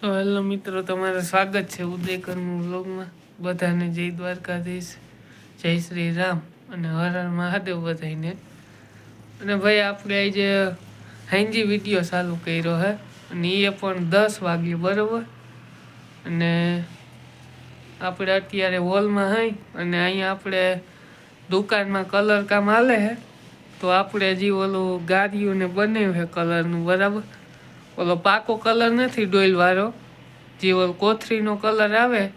તો હેલો મિત્રો, તમારું સ્વાગત છે ઉદયકરનું વ્લોગમાં. બધાને જય દ્વારકાધીશ, જય શ્રી રામ અને હર હર મહાદેવ બધાને અને ભાઈ, આપણે આજે હાંજી વીડિયો ચાલુ કર્યો હે અને એ પણ દસ વાગ્યે બરાબર. અને આપણે અત્યારે હોલમાં હઈ અને અહીંયા આપણે દુકાનમાં કલર કામ હાલે હે. તો આપણે હજી ઓલું ગાડીઓને બનાવ્યું છે કલરનું, બરાબર? ઓલો પાકો કલર નથી, ડોઈલ વાળો. જે ઓલો કોથરીનો કલર આવે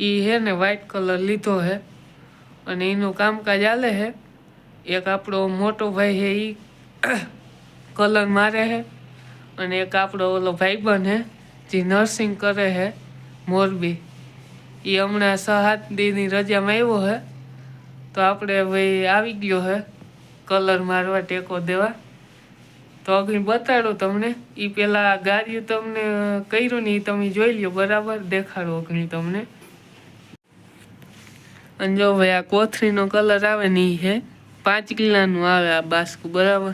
એ હે ને વ્હાઈટ કલર લીધો હે. અને એનું કામકાજ ચાલે હે. એક આપણો મોટો ભાઈ હે એ કલર મારે હે. અને એક આપણો ઓલો ભાઈબંધ હે, જે નર્સિંગ કરે હે, મોરબી. એ હમણાં સહાત દીની રજામાં આવ્યો હે. તો આપણે ભાઈ આવી ગયો હે કલર મારવા ટેકો દેવા. તો આગળ બતાડો તમને? એ પેલા ગાર્યું તમને કર્યું ને એ તમે જોઈ લ્યો, બરાબર? દેખાડો અગ્નિ તમને. અને જો ભાઈ આ કોથરીનો કલર આવે ને એ છે પાંચ કિલ્લાનું આવે આ બાસ્કું, બરાબર?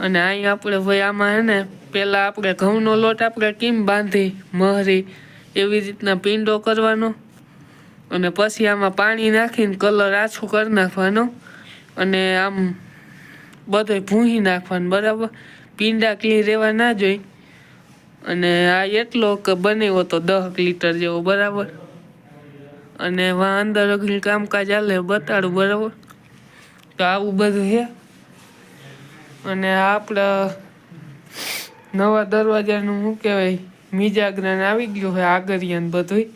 અને અહીં આપણે ભાઈ આમાં હે ને, પેલા આપણે ઘઉંનો લોટ આપણે કેમ બાંધી, મહરી, એવી રીતના પીંડો કરવાનો? અને પછી આમાં પાણી નાખીને કલર આછો કરી નાખવાનો? અને આમ બધે ભૂંહી નાખવાનું, બરાબર? પીંડા ક્લી રહેવા ના જોઈ. અને આ એટલો કે બનેવો તો દહ લીટર જેવો, બરાબર? અને વા અંદર અગ્નિ કામકાજ હાલે, બતાડું, બરાબર? તો આવું બધું છે અને આપણા નવા દરવાજાનું શું કહેવાય, મીજાગ્રાન આવી ગયું છે આગળિયાન બધું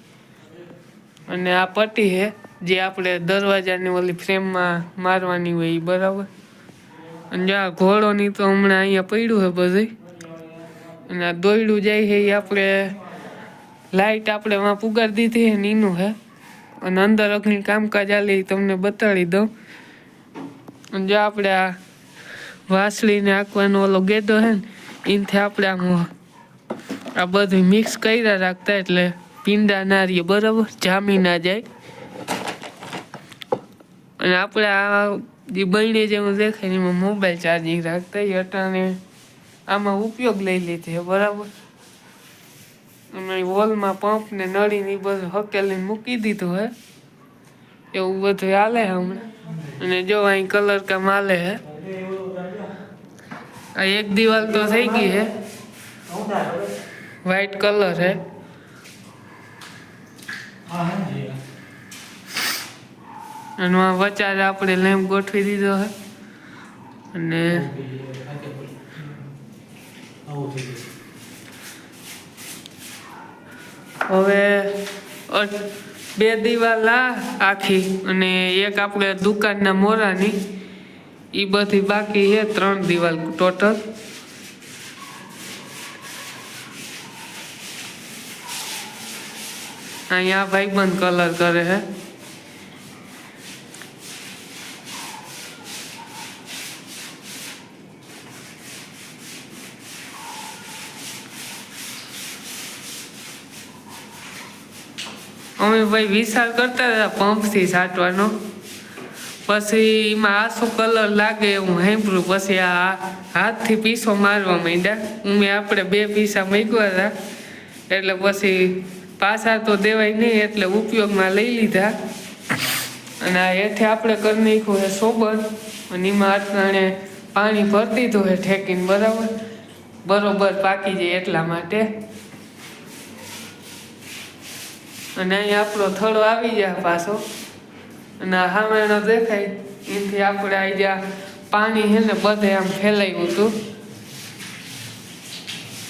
અને આ પટ્ટી છે જે આપણે દરવાજાની ઓલી ફ્રેમમાં મારવાની હોય એ બરાબર? અને આ ઘોડોની તો હમણાં અહીંયા પડ્યું છે બધું અને આ દોયડું જાય છે, એ આપણે લાઈટ આપણે વાં પુગાડી દીધી છે ને એનું છે. અને અંદર અગ્નિ કામકાજ એ તમને બતાડી દઉં. અને જો આપણે આ વાસળીને આંકવાનો ઓલો ગેડો છે ને એનાથી આપણે આમ આ બધું મિક્સ કર્યા રાખતા, એટલે પીંડા ના રહીએ, બરાબર? જામી ના જાય. અને આપણે આ જે બહેણે જેવું દેખાય ને એમાં મોબાઈલ ચાર્જિંગ રાખતા એ અટાણે આમાં ઉપયોગ લઈ લીધી બરાબર? અમે વોલમાં પંપ ને નળી ને બધું હકેલીને મૂકી દીધું હે. એવું બધું હાલે હમણાં? અને જો અહીં કલર કામ હાલે હે. આ એક દિવાલ તો થઈ ગઈ હે. વ્હાઈટ કલર હે. અને વચારે આપણે લેમ્પ ગોઠવી દીધો હે. અને હવે બે દિવાલ આખી અને એક આપણે દુકાનના મોરાની. એ બધી બાકી છે ત્રણ દિવાલ ટોટલ. અહીંયા ભાઈબંધ કલર કરે છે અમે ભાઈ વિચાર કરતા હતા, પંપથી સાટવાનો પછી એમાં આસો કલર લાગે એવું સાંભળ્યું. પછી આ હાથથી પીસો મારવા માંડ્યા. મેં આપણે બે પીસા મૂક્યા હતા. એટલે પછી પાછા તો દેવાય નહીં, એટલે ઉપયોગમાં લઈ લીધા. અને આ હેઠે આપણે કરી નાખ્યું છે સોબર. અને એમાં અટાણે પાણી ભરતી દીધું છે ઠેકીને બરાબર. બરોબર પાકી જાય એટલા માટે. અને અહીંયા આપણો થળો આવી જાય પાછો. અને હામેણો દેખાય. એથી આપણે આવી જ્યાં પાણી છે ને બધે આમ ફેલાયું હતું.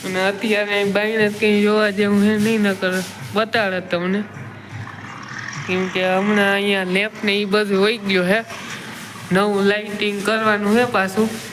અને અત્યારે અહીં બાઈને કંઈ જોવા જેવું છે નહીં, નકર બતાડે તમને. કેમ કે હમણાં અહીંયા લેપ ને એ બધું હોઈ ગયું હે નવું લાઇટિંગ કરવાનું છે પાછું.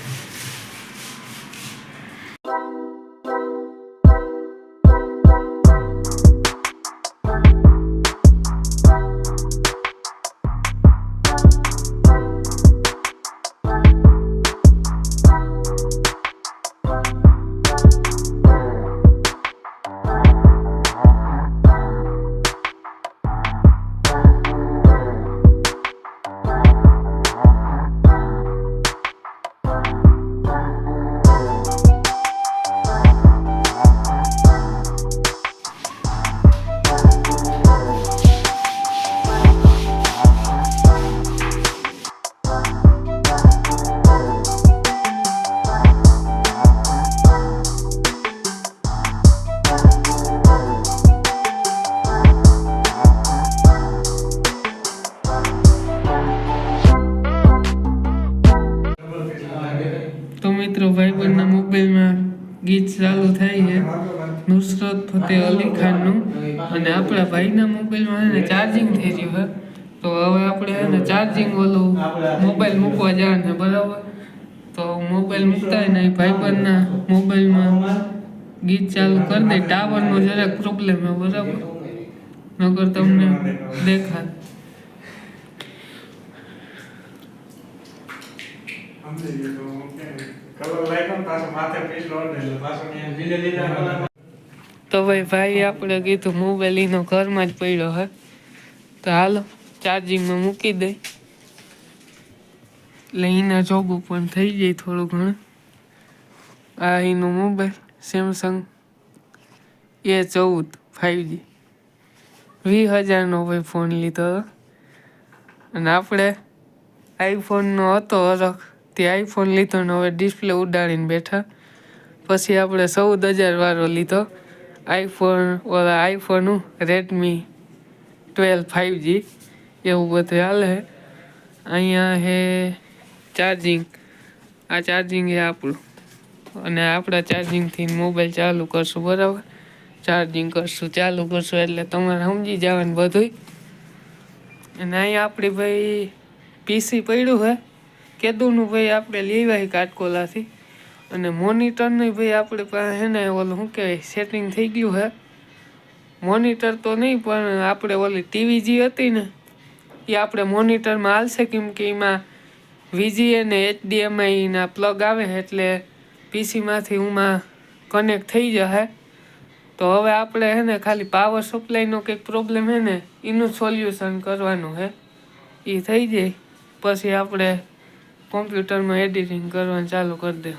ચાલુ થાય છે. નુસરત ફતેહ અલી ખાનનું. અને આપણા ભાઈના મોબાઈલમાં એને ચાર્જિંગ થઈ રહ્યું છે. તો હવે આપણે છે ને ચાર્જિંગ ઓલું મોબાઈલ મૂકવા જવાનું છે, બરાબર? તો મોબાઈલ મૂકતા હોય ને એ ભાઈબંધના મોબાઈલમાં ગીત ચાલુ કરી દે. ટાવરનો જરાક પ્રોબ્લેમ છે, બરાબર? નગર તમને દેખાય. તો ભાઈ ભાઈ આપણે કીધું મોબાઈલ એનો ઘરમાં જ પડ્યો હે. તો હાલો, ચાર્જિંગમાં મૂકી દઈ એટલે એના જોગું પણ થઈ જાય થોડું ઘણું. આ એનો મોબાઈલ સેમસંગ એ ચૌદ ફાઈવજી વીસ હજારનો ભાઈ ફોન લીધો હતો. અને આપણે આઈફોનનો હતો અરખ. તે આઈફોન લીધો ને હવે ડિસ્પ્લે ઉડાડીને બેઠા. પછી આપણે ચૌદ હજાર વાળો લીધો. આઈફોન ઓલા iPhone Redmi twelve five G એવું બધું હાલે અહીંયા હે ચાર્જિંગ આ ચાર્જિંગ એ આપણું. અને આપણા ચાર્જિંગથી મોબાઈલ ચાલુ કરશું, બરાબર? ચાર્જિંગ કરશું, ચાલુ કરશું, એટલે તમારે સમજી જવાનું બધુંય. અને અહીંયા આપણી ભાઈ પીસી પડ્યું છે કેદુનું ભાઈ આપણે લેવાય કાટકોલાથી. અને મોનિટરનું ભાઈ આપણે પાસે ને ઓલું શું કહેવાય સેટિંગ થઈ ગયું હે. મોનિટર તો નહીં, પણ આપણે ઓલી ટીવી જે હતી ને, એ આપણે મોનિટરમાં હાલશે કેમ કે એમાં વીજીએ ને એચડીએમઆઈના પ્લગ આવે એટલે પીસીમાંથી ઉમાં કનેક્ટ થઈ જશે. તો હવે આપણે હે ને ખાલી પાવર સપ્લાયનો કંઈક પ્રોબ્લેમ હે ને, એનું સોલ્યુશન કરવાનું હે. એ થઈ જાય. પછી આપણે કોમ્પ્યુટરમાં એડિટિંગ કરવાનું ચાલુ કરી દે.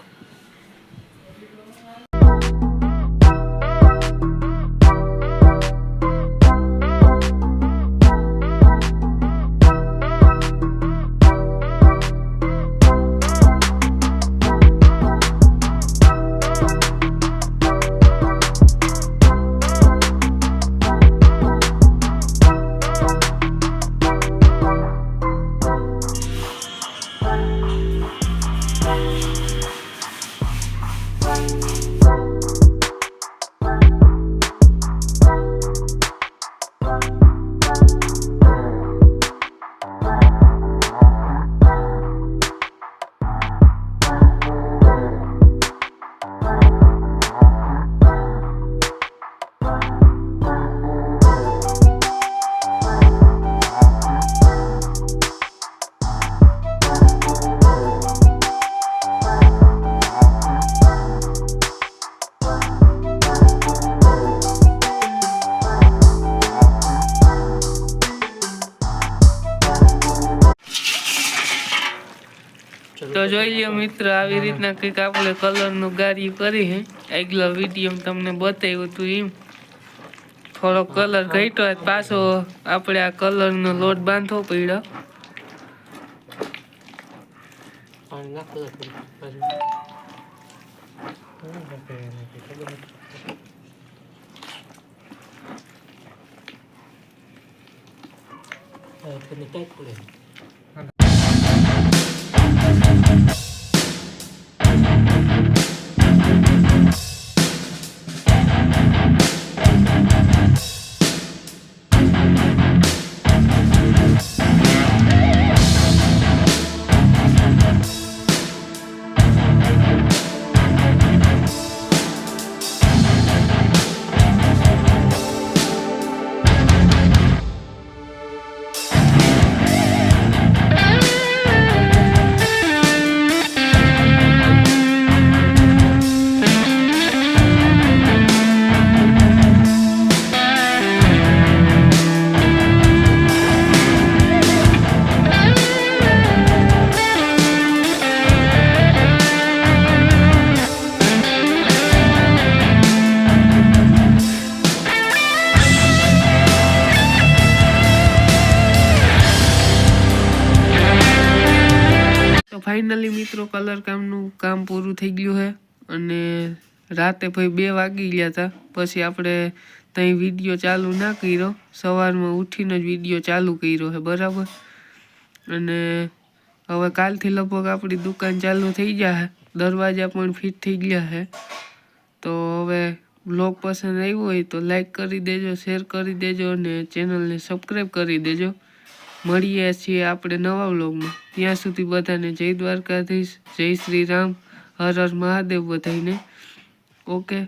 તો જોઈ મિત્ર આવી રીતના કંઈક આપણે કલરનું ગાડી કરી હે. આગલો વીડિયો તમને બતાવ્યું હતું એમ. થોડો કલર ઘટ્યો પાછો આપણે આ કલરનો લોટ બાંધવો પડ્યો. પાણી નાખો ફાઇનલી મિત્રો કલર કામનું કામ પૂરું થઈ ગયું છે અને રાતે ભાઈ બે વાગી ગયા હતા પછી આપણે ત્યાં વીડિયો ચાલુ ના કર્યો. સવારમાં ઉઠીને જ વીડિયો ચાલુ કર્યો છે બરાબર? અને હવે કાલથી લગભગ આપણી દુકાન ચાલુ થઈ જશે દરવાજા પણ ફિટ થઈ ગયા છે તો હવે બ્લોગ પસંદ આવ્યો હોય તો લાઈક કરી દેજો શેર કરી દેજો અને ચેનલને સબસ્ક્રાઈબ કરી દેજો. મળીએ છીએ આપણે નવા વ્લોગમાં. ત્યાં સુધી બધાને જય દ્વારકાધીશ, જય શ્રી રામ હર હર મહાદેવ બધાને ઓકે?